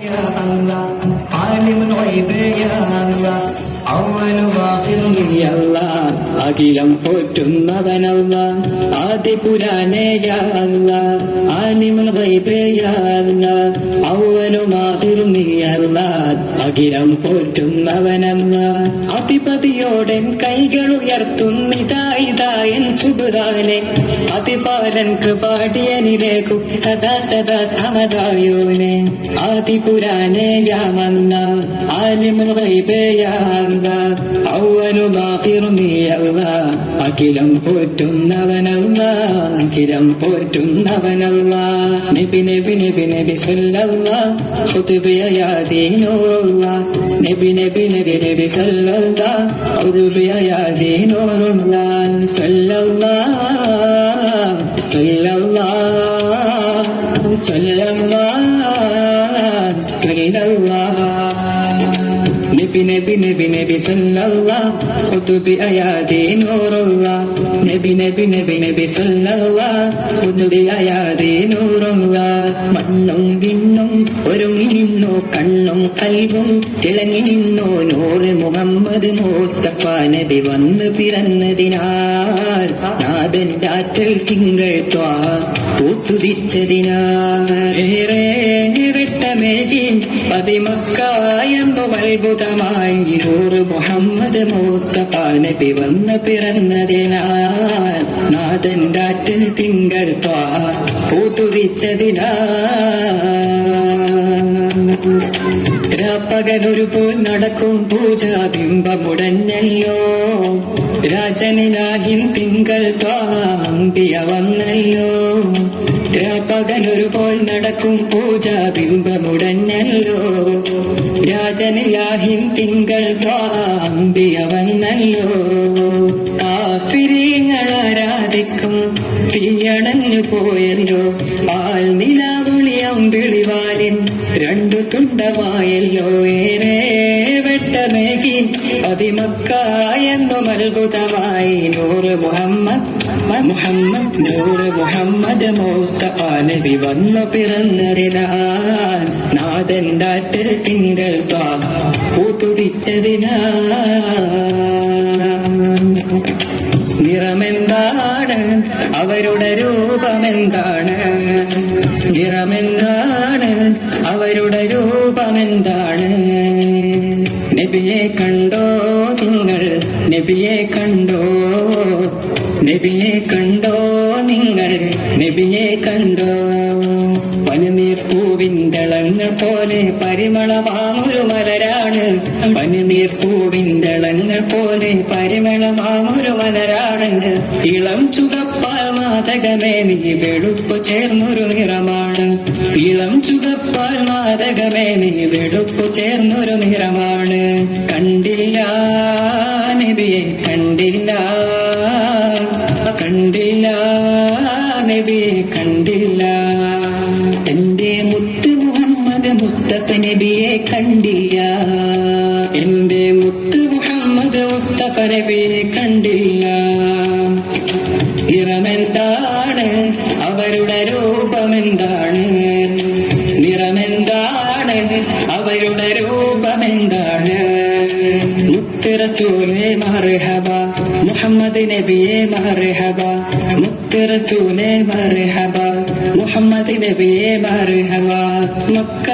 يا الله عالم الغيب يا الله أول باصر يا الله അഖിലം പോറ്റുന്നവനല്ല ആദിപുരാനേ യാ അല്ലാ ആലിമുൽ ഗൈബേ യാ അല്ലാ അവനും ആഖിറും നീ അല്ലാ അഖിലം പോറ്റുന്നവനല്ല അധിപതിയോടൻ കൈകൾ ഉയർത്തുന്നിതായിതായൻ സുബുരാനെ അതിപാലൻ കൃപാടിയനിലേക്കു സദാ സദാ സമതായോനെ. ആദിപുരാനെ യാമന്ന ആലിമുൽ ഗൈബേ യാ അല്ലാ അവനും ആഖിറും നീ അല്ലാ അഖിലം പോറ്റുന്നവനല്ല അഖിലം പോറ്റുന്നവനല്ല. നബി നബി നബി നബി സല്ലല്ലാ ഖുതുബിയാദീനുള്ള നബി നബി നബി നബി സല്ലല്ലാ ഖുതുബിയാദീനുള്ള സല്ലല്ലാ സല്ലല്ലാ സല്ലല്ലാ സല്ലല്ലാ നബി നബി നബി നബി സല്ലല്ലാ ഖുതുബി അയാദി നബി നബി നബി നബി സല്ലല്ലാ ഖുതുബി അയാദി നൂറുല്ലാ മണ്ണും വിണ്ണും ഒരുങ്ങി നിന്നു കണ്ണും കൽവും തിളങ്ങി നിന്നു. നൂറ് മുഹമ്മദ് മുസ്തഫ നബി വന്ന് പിറന്നതിനാൽ നാഥന്റെ ആറ്റൽ തിങ്കൾ ത്വാ പൂത്തുതിച്ചതിനാൽ ഏറെ വെട്ടമേകി പതിമക്കായെന്നു അത്ഭുതമായി നൂറ് മുഹമ്മദ് മുസ്തഫ നബി വന്ന് പിറന്നതിനാൽ നാഥന്റെ ആറ്റൽ തിങ്കൾ ത്വാ പൂത്തുതിച്ചതിനാൽ രാപ്പകലൊരു പോൽ നടക്കും പൂജാബിംബമുടഞ്ഞല്ലോ രാജനിലാകിൻ തിങ്കൾ ത്വാമ്പിയ വന്നല്ലോ പോൽ നടക്കും പൂജാ പൂജാബിംബമുടഞ്ഞല്ലോ രാജനിലാഹിൻ തിങ്കൾ പാമ്പിയ വന്നല്ലോ ആരാധിക്കും തീയണഞ്ഞു പോയല്ലോ. ആൾ നിലാവുളിയം വിളിവാലിൻ രണ്ടു തുണ്ടമായല്ലോ. ഏറെ വെട്ടമേകി അതിമക്കായെന്നും അത്ഭുതമായി നൂറ് മുഹമ്മദ് മുഹമ്മദ് നൂറ് മുഹമ്മദ് മുസ്തഫ നബി വന്നു പിറന്നതിനാൽ ആറ്റൽ തിങ്കൾ പൂത്തുതിച്ചതിനാൽ നിറമെന്താണ്? അവരുടെ രൂപമെന്താണ്? നിറമെന്താണ്? അവരുടെ രൂപമെന്താണ്? നബിയെ കണ്ടോ നിങ്ങൾ? നബിയെ കണ്ടോ? നബിയെ കണ്ടോ നിങ്ങൾ? നബിയെ കണ്ടോ? പനിനീർ പൂവിന്തളങ്ങൾ പോലെ പരിമളമാമൊരു മലരാണ്. പനിനീർ പൂവിന്തളങ്ങൾ പോലെ പരിമളമാമൊരു മലരാണ്. ഇളം ചുകപ്പാൽ മാതകമേ നീ വെളുപ്പ് ചേർന്നൊരു നിറമാണ്. ഇളം ചുകപ്പാൽ മാതകമേ നീ വെളുപ്പ് ചേർന്നൊരു നിറമാണ്. കണ്ടില്ല നബിയെ കണ്ടില്ല. കണ്ടില്ല നബി കണ്ടില്ല. എന്റെ മുത്ത് മുഹമ്മദ് മുസ്തഫ നബിയെ കണ്ടില്ല. എന്റെ മുത്ത് മുഹമ്മദ് മുസ്തഫ നബിയെ കണ്ടില്ല. നിറമെന്താണ്? അവരുടെ രൂപമെന്താണ്? നിറമെന്താണ്? അവരുടെ രൂപമെന്താണ്? മുത്ത് റസൂലേ മുഹമ്മദ് നബിയെ മർഹബ മുത്ത് റസൂലേ മർഹബ മുഹമ്മദ് നബിയെ മർഹബ മക്ക